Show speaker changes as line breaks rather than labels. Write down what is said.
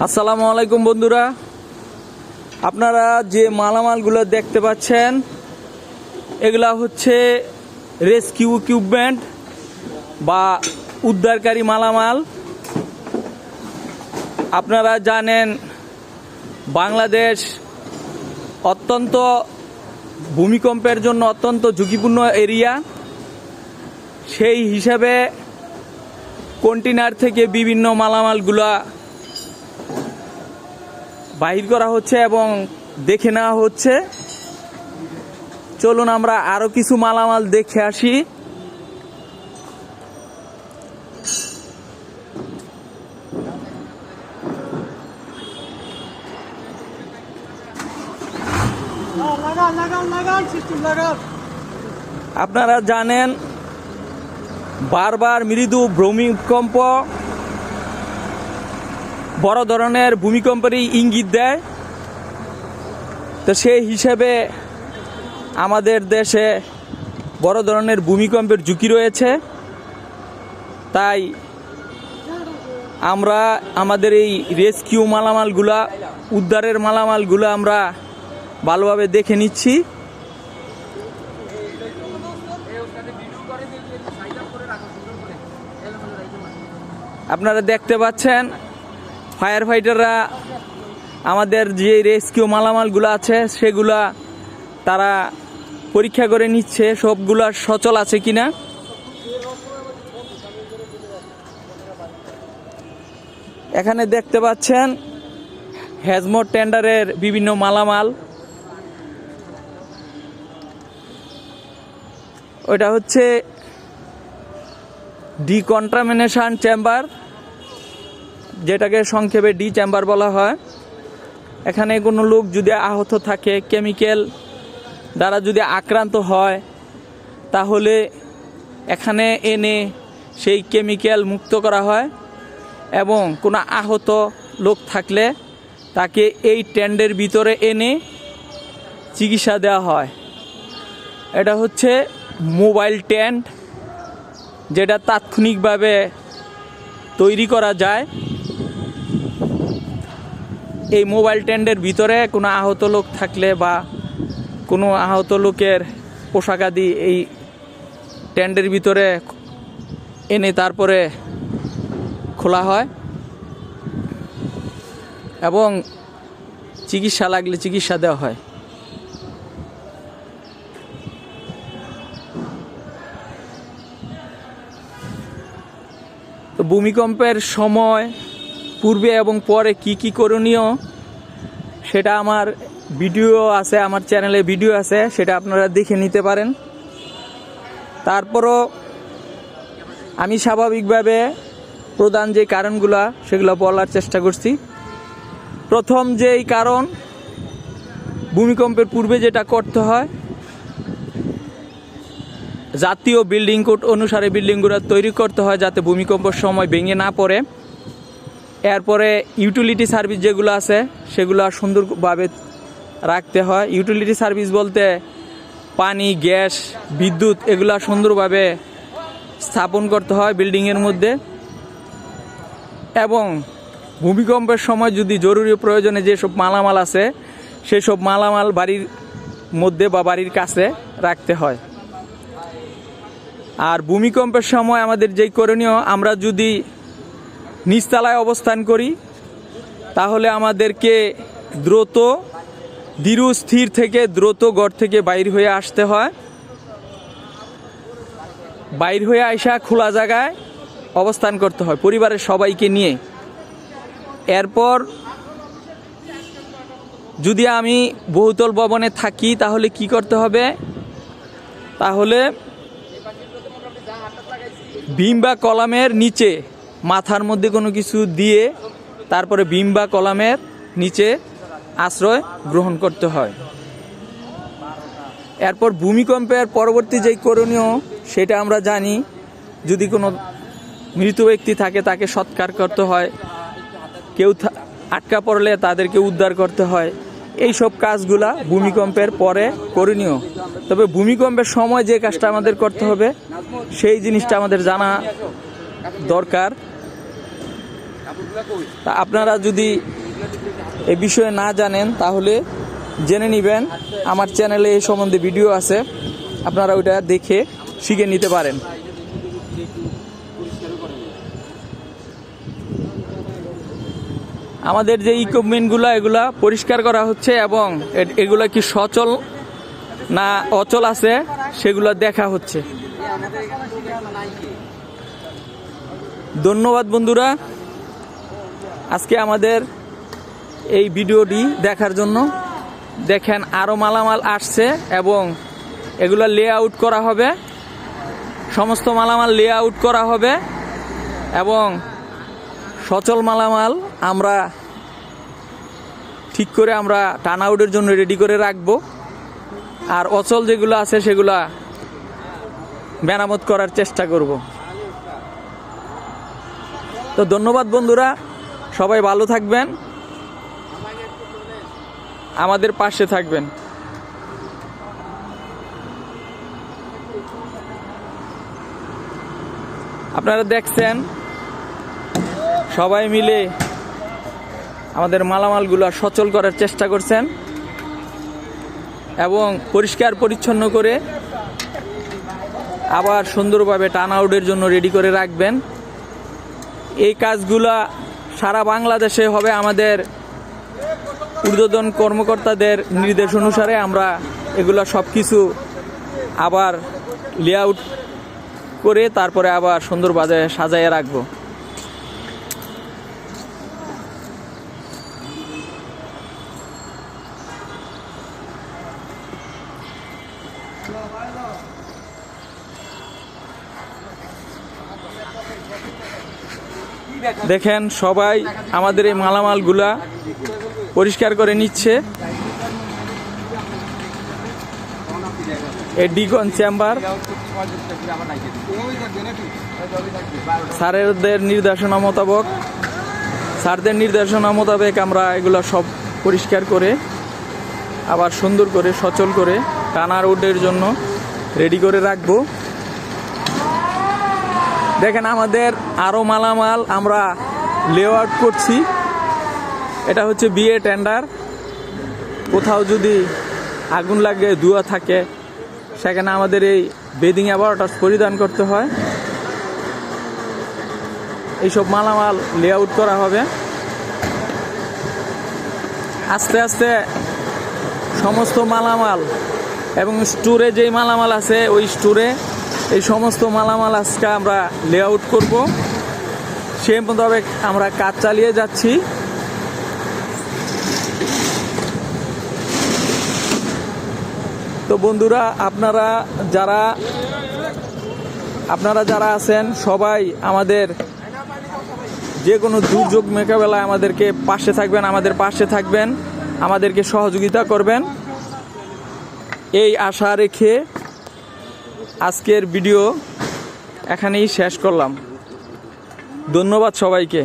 আসসালামু আলাইকুম বন্ধুরা। আপনারা যে মালামালগুলো দেখতে পাচ্ছেন, এগুলা হচ্ছে রেস্কিউ ইকুইপমেন্ট বা উদ্ধারকারী মালামাল। আপনারা জানেন, বাংলাদেশ অত্যন্ত ভূমিকম্পের জন্য অত্যন্ত ঝুঁকিপূর্ণ এরিয়া। সেই হিসাবে কন্টেনার থেকে বিভিন্ন মালামালগুলা বাহির করা হচ্ছে এবং দেখে নেওয়া হচ্ছে। চলুন আমরা আরও কিছু মালামাল দেখে আসি। আপনারা জানেন, বারবার মৃদু ভূমিকম্প বড় ধরনের ভূমিকম্পেরই ইঙ্গিত দেয়। তো সেই হিসেবে আমাদের দেশে বড় ধরনের ভূমিকম্পের ঝুঁকি রয়েছে। তাই আমরা আমাদের এই রেস্কিউ মালামালগুলা, উদ্ধারের মালামালগুলো আমরা ভালোভাবে দেখে নিচ্ছি। আপনারা দেখতে পাচ্ছেন ফায়ার ফাইটাররা আমাদের যে রেস্কিউ মালামালগুলো আছে, সেগুলা তারা পরীক্ষা করে নিচ্ছে, সবগুলা সচল আছে কিনা। এখানে দেখতে পাচ্ছেন হেজমোট টেন্ডারের বিভিন্ন মালামাল। ওটা হচ্ছে ডিকন্টামিনেশন চেম্বার যেটাকে সংক্ষেপে ডি চেম্বার বলা হয়। এখানে কোনো লোক যদি আহত থাকে, কেমিক্যাল দ্বারা যদি আক্রান্ত হয়, তাহলে এখানে এনে সেই কেমিক্যাল মুক্ত করা হয় এবং কোনো আহত লোক থাকলে তাকে এই টেন্ডের ভিতরে এনে চিকিৎসা দেওয়া হয়। এটা হচ্ছে মোবাইল টেন্ট যেটা তাৎক্ষণিকভাবে তৈরি করা যায়। এই মোবাইল টেন্টের ভিতরে কোনো আহত লোক থাকলে বা কোনো আহত লোকের পোশাকাদি এই টেন্টের ভিতরে এনে তারপরে খোলা হয়। এবং চিকিৎসা লাগলে চিকিৎসা দেওয়া হয়। তো ভূমিকম্পের সময় পূর্বে এবং পরে কি কি করণীয়, সেটা আমার ভিডিও আছে, আমার চ্যানেলে ভিডিও আছে, সেটা আপনারা দেখে নিতে পারেন। তারপরও আমি স্বাভাবিকভাবে প্রধান যে কারণগুলো, সেগুলো বলার চেষ্টা করছি। প্রথম যেই কারণ, ভূমিকম্পের পূর্বে যেটা করতে হয়, জাতীয় বিল্ডিং কোড অনুসারে বিল্ডিংগুলো তৈরি করতে হয় যাতে ভূমিকম্পের সময় ভেঙে না পড়ে। এরপরে ইউটিলিটি সার্ভিস যেগুলো আছে, সেগুলো সুন্দরভাবে রাখতে হয়। ইউটিলিটি সার্ভিস বলতে পানি, গ্যাস, বিদ্যুৎ, এগুলো সুন্দরভাবে স্থাপন করতে হয় বিল্ডিংয়ের মধ্যে। এবং ভূমিকম্পের সময় যদি জরুরি প্রয়োজনে যেসব মালামাল আছে, সেসব মালামাল বাড়ির মধ্যে বা বাড়ির কাছে রাখতে হয়। আর ভূমিকম্পের সময় আমাদের যেই করণীয়, আমরা যদি নিচতলায় অবস্থান করি, তাহলে আমাদেরকে দ্রুত স্থির থেকে দ্রুত গড় থেকে বাইর হয়ে আসতে হয়। বাইর হয়ে আসা খোলা জায়গায় অবস্থান করতে হয় পরিবারের সবাইকে নিয়ে। এরপর, যদি আমি বহুতল ভবনে থাকি, তাহলে কি করতে হবে? তাহলে বিম বা কলামের নিচে মাথার মধ্যে কোনো কিছু দিয়ে তারপরে বিম বা কলামের নিচে আশ্রয় গ্রহণ করতে হয়। এরপর ভূমিকম্পের পরবর্তী যেই করণীয়, সেটা আমরা জানি, যদি কোনো মৃত ব্যক্তি থাকে, তাকে সৎকার করতে হয়। কেউ আটকা পড়লে তাদেরকে উদ্ধার করতে হয়। এই সব কাজগুলা ভূমিকম্পের পরে করণীয়। তবে ভূমিকম্পের সময় যে কাজটা আমাদের করতে হবে, সেই জিনিসটা আমাদের জানা দরকার। তা আপনারা যদি এ বিষয়ে না জানেন, তাহলে জেনে নেবেন। আমার চ্যানেলে এই সম্বন্ধে ভিডিও আছে। আপনারা ওইটা দেখে শিখে নিতে পারেন। আমাদের যে ইকুইপমেন্টগুলো এগুলা পরিষ্কার করা হচ্ছে এবং এগুলা কি সচল না অচল আছে, সেগুলো দেখা হচ্ছে। ধন্যবাদ বন্ধুরা। আজকে আমাদের এই ভিডিওটি দেখার জন্য দেখেন আরও মালামাল আসছে এবং এগুলো লে আউট করা হবে। সমস্ত মালামাল লে আউট করা হবে এবং সচল মালামাল আমরা ঠিক করে আমরা টান আউটের জন্য রেডি করে রাখব। আর অচল যেগুলো আছে সেগুলা মেরামত করার চেষ্টা করব। তো ধন্যবাদ বন্ধুরা। সবাই ভালো থাকবেন। আমাদের পাশে থাকবেন। আপনারা দেখছেন? সবাই মিলে আমাদের মালামালগুলো সচল করার চেষ্টা করছেন এবং পরিষ্কার পরিচ্ছন্ন করে আবার সুন্দরভাবে টান আউটের জন্য রেডি করে রাখবেন। এই কাজগুলা সারা বাংলাদেশে হবে আমাদের ঊর্ধ্বতন কর্মকর্তাদের নির্দেশ অনুসারে আমরা এগুলো সব কিছু আবার লেআউট করে তারপরে আবার সুন্দরভাবে সাজাইয়ে রাখব। দেখেন সবাই আমাদের এই মালামালগুলা পরিষ্কার করে নিচ্ছে। এই ডিকন চেম্বার। স্যারেদের নির্দেশনা মোতাবেক স্যারদের নির্দেশনা মোতাবেক আমরা এগুলো সব পরিষ্কার করে, আবার সুন্দর করে, সচল করে টানার উডের জন্য রেডি করে রাখব। দেখেন আমাদের আরও মালামাল আমরা লেআউট করছি। এটা হচ্ছে বিয়ে টেন্ডার কোথাও যদি আগুন লাগে ধোঁয়া থাকে, সেখানে আমাদের এই বেদিং অ্যাবারটাস পরিধান করতে হয়। এইসব মালামাল লেআউট করা হবে। আস্তে আস্তে সমস্ত মালামাল এবং স্টোরে যেই মালামাল আছে, ওই স্টোরে এই সমস্ত মালামাল আজকে আমরা লেআউট করব। সেই মোতাবেক আমরা কাজ চালিয়ে যাচ্ছি। তো বন্ধুরা, আপনারা যারা আপনারা যারা আছেন, সবাই আমাদের যে কোনো দুর্যোগ মোকাবেলায় আমাদেরকে পাশে থাকবেন, আমাদের পাশে থাকবেন, আমাদেরকে সহযোগিতা করবেন। এই আশা রেখে আজকের ভিডিও এখানেই শেষ করলাম। ধন্যবাদ সবাইকে।